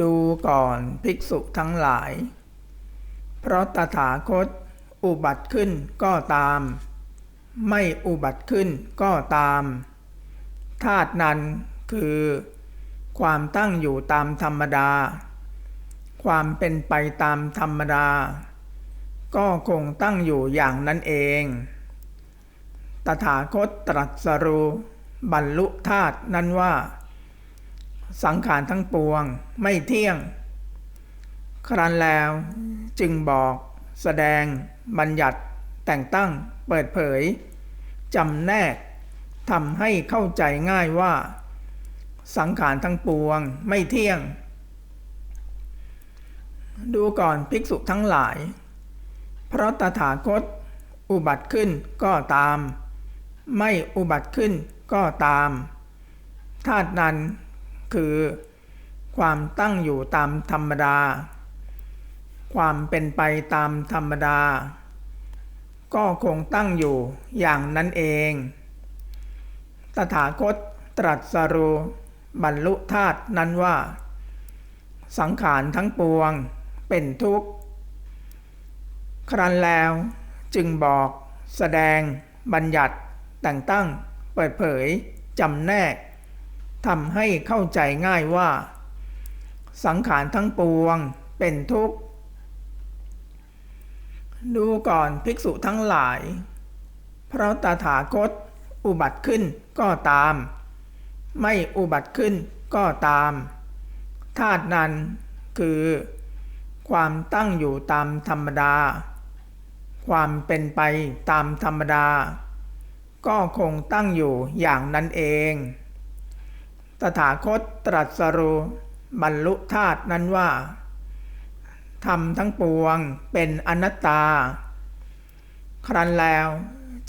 ดูก่อนภิกษุทั้งหลาย เพราะตถาคต อุบัติขึ้นก็ตาม ไม่อุบัติขึ้นก็ตามธาตุนั้นคือ ความตั้งอยู่ตามธรรมดา ความเป็นไปตามธรรมดา ก็คงตั้งอยู่อย่างนั้นเอง ตถาคตตรัสรู้บรรลุธาตุนั้นว่า สังขารทั้งปวงไม่เที่ยง ครั้นแล้วจึงบอกแสดง บัญญัติแต่งตั้งเปิดเผยจำแนกทำให้เข้าใจง่ายว่า สังขารทั้งปวงไม่เที่ยง ดูก่อนภิกษุทั้งหลาย เพราะตถาคต อุบัติขึ้นก็ตาม ไม่อุบัติขึ้นก็ตามธาตุนั้น คือ ความตั้งอยู่ตามธรรมดา ความเป็นไปตามธรรมดา ก็คงตั้งอยู่อย่างนั้นเอง ตถาคตตรัสรู้บรรลุธาตุนั้นว่า สังขารทั้งปวงเป็นทุกข์ ครั้นแล้วจึงบอกแสดงบัญญัติแต่งตั้งเปิดเผยจำแนก ทำให้เข้าใจง่ายว่า สังขารทั้งปวงเป็นทุกข์ ดูก่อนภิกษุทั้งหลาย เพราะตถาคตอุบัติขึ้นก็ตาม ไม่อุบัติขึ้นก็ตามธาตุนั้นคือ ความตั้งอยู่ตามธรรมดา ความเป็นไปตามธรรมดา ก็คงตั้งอยู่อย่างนั้นเอง ตถาคตตรัสรู้บรรลุธาตุนั้นว่าธรรมทั้งปวงเป็นอนัตตา ครั้นแล้ว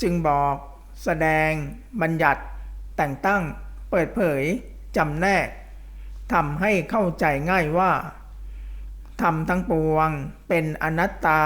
จึงบอกแสดง บัญญัติ แต่งตั้ง เปิดเผยจำแนกทำให้เข้าใจง่ายว่าธรรมทั้งปวงเป็นอนัตตา